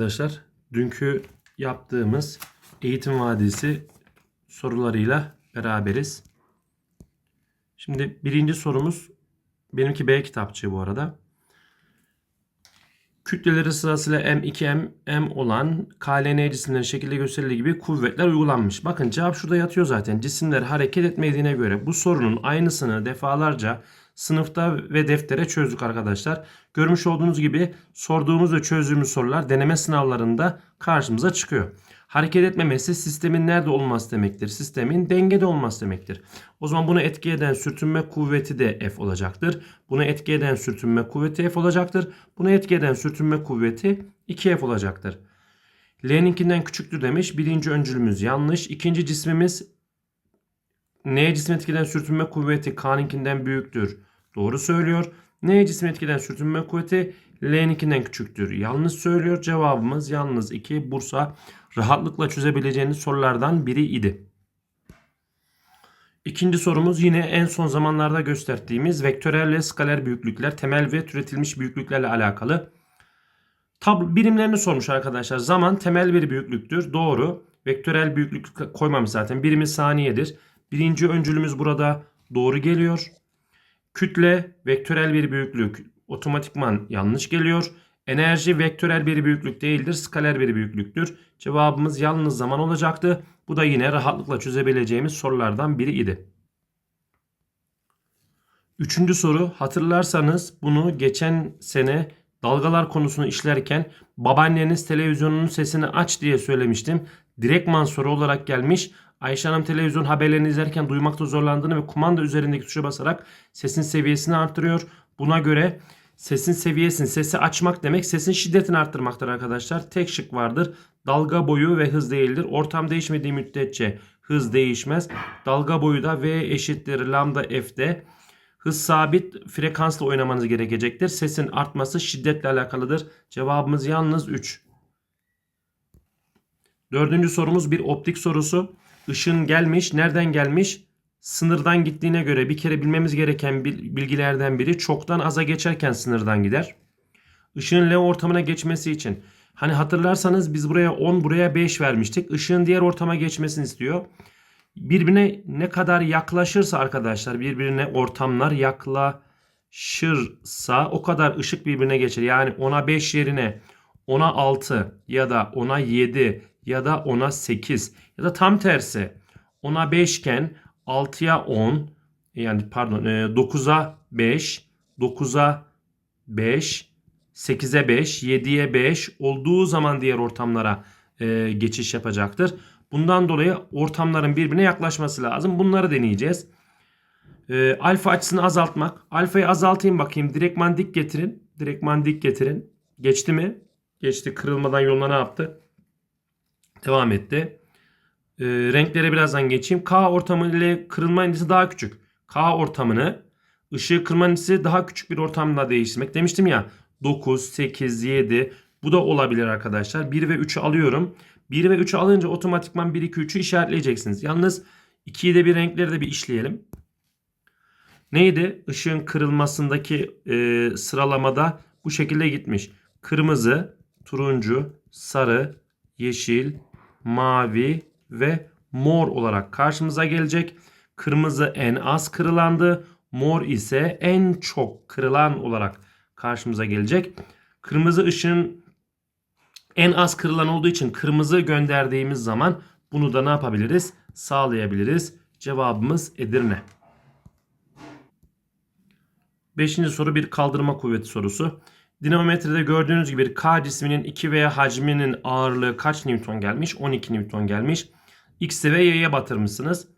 Arkadaşlar dünkü yaptığımız eğitim vadisi sorularıyla beraberiz. Şimdi birinci sorumuz benimki B kitapçığı bu arada. Kütleleri sırasıyla M2M, M olan KLN cisimlerin şekilde gösterildiği gibi kuvvetler uygulanmış. Bakın cevap şurada yatıyor zaten. Cisimler hareket etmediğine göre bu sorunun aynısını defalarca sınıfta ve deftere çözdük arkadaşlar. Görmüş olduğunuz gibi sorduğumuz ve çözdüğümüz sorular deneme sınavlarında karşımıza çıkıyor. Hareket etmemesi sistemin nerede olması demektir? Sistemin dengede olması demektir. O zaman bunu etki eden sürtünme kuvveti de F olacaktır. Bunu etki eden sürtünme kuvveti F olacaktır. Bunu etki eden sürtünme kuvveti 2F olacaktır. L'ninkinden küçüktür demiş. Birinci öncülümüz yanlış. İkinci cismimiz N cismi etkiden sürtünme kuvveti K'ninkinden büyüktür. Doğru söylüyor. N cismi etkiden sürtünme kuvveti L'ninkinden küçüktür. Yanlış söylüyor. Cevabımız yalnız 2. Bursa rahatlıkla çözebileceğiniz sorulardan biri idi. İkinci sorumuz yine en son zamanlarda gösterdiğimiz vektörel ve skaler büyüklükler, temel ve türetilmiş büyüklüklerle alakalı. Tab birimlerini sormuş arkadaşlar. Zaman temel bir büyüklüktür. Doğru. Vektörel büyüklük koymamış zaten. Birimi saniyedir. Birinci öncülümüz burada doğru geliyor. Kütle vektörel bir büyüklük otomatikman yanlış geliyor. Enerji vektörel bir büyüklük değildir. Skaler bir büyüklüktür. Cevabımız yalnız zaman olacaktı. Bu da yine rahatlıkla çözebileceğimiz sorulardan biri idi. Üçüncü soru hatırlarsanız bunu geçen sene dalgalar konusunu işlerken babaanneniz televizyonunun sesini aç diye söylemiştim. Direktman soru olarak gelmiş. Ayşe Hanım televizyon haberlerini izlerken duymakta zorlandığını ve kumanda üzerindeki tuşa basarak sesin seviyesini artırıyor. Buna göre sesin seviyesini, sesi açmak demek sesin şiddetini arttırmaktır arkadaşlar. Tek şık vardır. Dalga boyu ve hız değildir. Ortam değişmediği müddetçe hız değişmez. Dalga boyu da V eşittir lambda F'de. Hız sabit frekansla oynamanız gerekecektir. Sesin artması şiddetle alakalıdır. Cevabımız yalnız 3. Dördüncü sorumuz bir optik sorusu. Işın gelmiş. Nereden gelmiş? Sınırdan gittiğine göre bir kere bilmemiz gereken bilgilerden biri çoktan aza geçerken sınırdan gider. Işığın L ortamına geçmesi için hani hatırlarsanız biz buraya 10 buraya 5 vermiştik. Işığın diğer ortama geçmesini istiyor. Birbirine ne kadar yaklaşırsa arkadaşlar birbirine ortamlar yaklaşırsa o kadar ışık birbirine geçer. Yani 10'a 5 yerine 10'a 6 ya da 10'a 7 ya da 10'a 8 ya da tam tersi 10'a 5 iken 6'ya 10 yani pardon 9'a 5 9'a 5 8'e 5 7'ye 5 olduğu zaman diğer ortamlara e, geçiş yapacaktır. Bundan dolayı ortamların birbirine yaklaşması lazım. Bunları deneyeceğiz. E, alfa açısını azaltmak. Alfayı azaltayım bakayım. Direktman dik getirin. Direktman dik getirin. Geçti mi? Geçti. Kırılmadan yoluna ne yaptı? Devam etti. E, renklere birazdan geçeyim. K ortamı ile kırılma indisi daha küçük. K ortamını ışığı kırma indisi daha küçük bir ortamda değiştirmek. Demiştim ya 9, 8, 7 bu da olabilir arkadaşlar. 1 ve 3'ü alıyorum. 1 ve 3'ü alınca otomatikman 1, 2, 3'ü işaretleyeceksiniz. Yalnız 2'yi de bir renkleri de bir işleyelim. Neydi? Işığın kırılmasındaki e, sıralamada bu şekilde gitmiş. Kırmızı, turuncu, sarı, yeşil, mavi ve mor olarak karşımıza gelecek. Kırmızı en az kırılandı. Mor ise en çok kırılan olarak karşımıza gelecek. Kırmızı ışığın en az kırılan olduğu için kırmızı gönderdiğimiz zaman bunu da ne yapabiliriz? Sağlayabiliriz. Cevabımız Edirne. Beşinci soru bir kaldırma kuvveti sorusu. Dinamometrede gördüğünüz gibi K cisminin 2 veya hacminin ağırlığı kaç Newton gelmiş? 12 Newton gelmiş. X'e ve Y'ye batırmışsınız.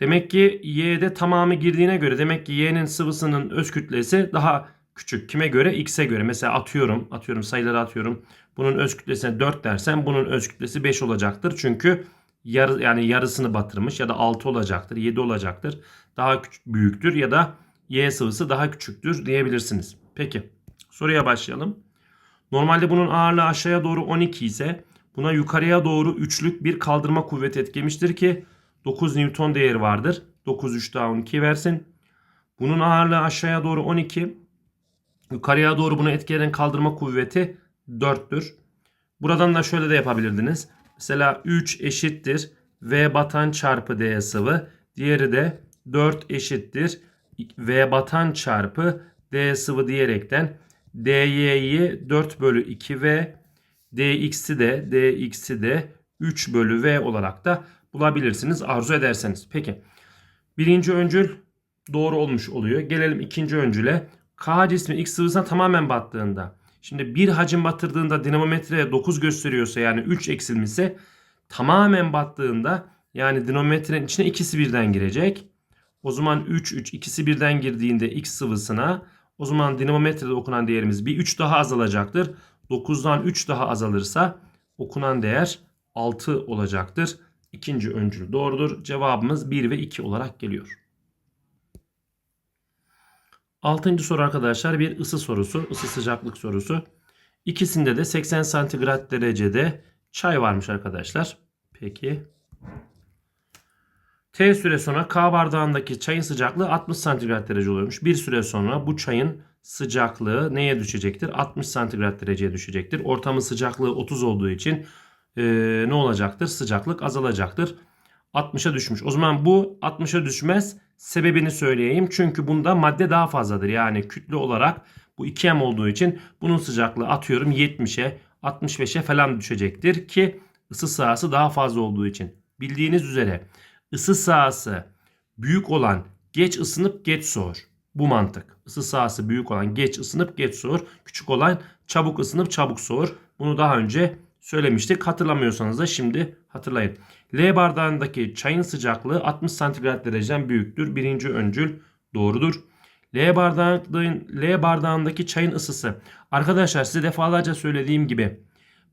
Demek ki Y'de tamamı girdiğine göre demek ki Y'nin sıvısının öz kütlesi daha küçük. Kime göre? X'e göre. Mesela atıyorum, atıyorum sayıları atıyorum. Bunun öz kütlesine 4 dersem bunun öz kütlesi 5 olacaktır. Çünkü yarı yani yarısını batırmış ya da 6 olacaktır, 7 olacaktır. Daha küçük, büyüktür ya da Y sıvısı daha küçüktür diyebilirsiniz. Peki. Soruya başlayalım. Normalde bunun ağırlığı aşağıya doğru 12 ise buna yukarıya doğru üçlük bir kaldırma kuvveti etkilemiştir ki 9 Newton değeri vardır. 9 3 daha 12 versin. Bunun ağırlığı aşağıya doğru 12. Yukarıya doğru bunu etkileyen kaldırma kuvveti 4'tür. Buradan da şöyle de yapabilirdiniz. Mesela 3 eşittir V batan çarpı D sıvı. Diğeri de 4 eşittir V batan çarpı D sıvı diyerekten DY'yi 4 bölü 2V DX'i de DX'i de 3 bölü V olarak da bulabilirsiniz arzu ederseniz. Peki birinci öncül doğru olmuş oluyor. Gelelim ikinci öncüle. K cismi X sıvısına tamamen battığında. Şimdi bir hacim batırdığında dinamometreye 9 gösteriyorsa yani 3 eksilmişse tamamen battığında yani dinamometrenin içine ikisi birden girecek. O zaman 3 3 ikisi birden girdiğinde X sıvısına o zaman dinamometrede okunan değerimiz bir 3 daha azalacaktır. 9'dan 3 daha azalırsa okunan değer 6 olacaktır. İkinci öncül doğrudur. Cevabımız 1 ve 2 olarak geliyor. Altıncı soru arkadaşlar bir ısı sorusu, ısı sıcaklık sorusu. İkisinde de 80 santigrat derecede çay varmış arkadaşlar. Peki. T süre sonra K bardağındaki çayın sıcaklığı 60 santigrat derece oluyormuş. Bir süre sonra bu çayın sıcaklığı neye düşecektir? 60 santigrat dereceye düşecektir. Ortamın sıcaklığı 30 olduğu için e, ne olacaktır? Sıcaklık azalacaktır. 60'a düşmüş. O zaman bu 60'a düşmez. Sebebini söyleyeyim. Çünkü bunda madde daha fazladır. Yani kütle olarak bu 2M olduğu için bunun sıcaklığı atıyorum 70'e 65'e falan düşecektir ki ısı sahası daha fazla olduğu için. Bildiğiniz üzere ısı sahası büyük olan geç ısınıp geç soğur. Bu mantık. Isı sahası büyük olan geç ısınıp geç soğur. Küçük olan çabuk ısınıp çabuk soğur. Bunu daha önce söylemiştik. Hatırlamıyorsanız da şimdi hatırlayın. L bardağındaki çayın sıcaklığı 60 santigrat dereceden büyüktür. Birinci öncül doğrudur. L, bardağın, L bardağındaki çayın ısısı. Arkadaşlar size defalarca söylediğim gibi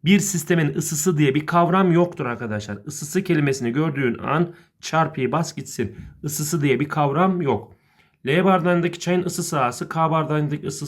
bir sistemin ısısı diye bir kavram yoktur arkadaşlar. Isısı kelimesini gördüğün an çarpıyı bas gitsin. Isısı diye bir kavram yok. L bardağındaki çayın ısı sahası K bardağındaki ısı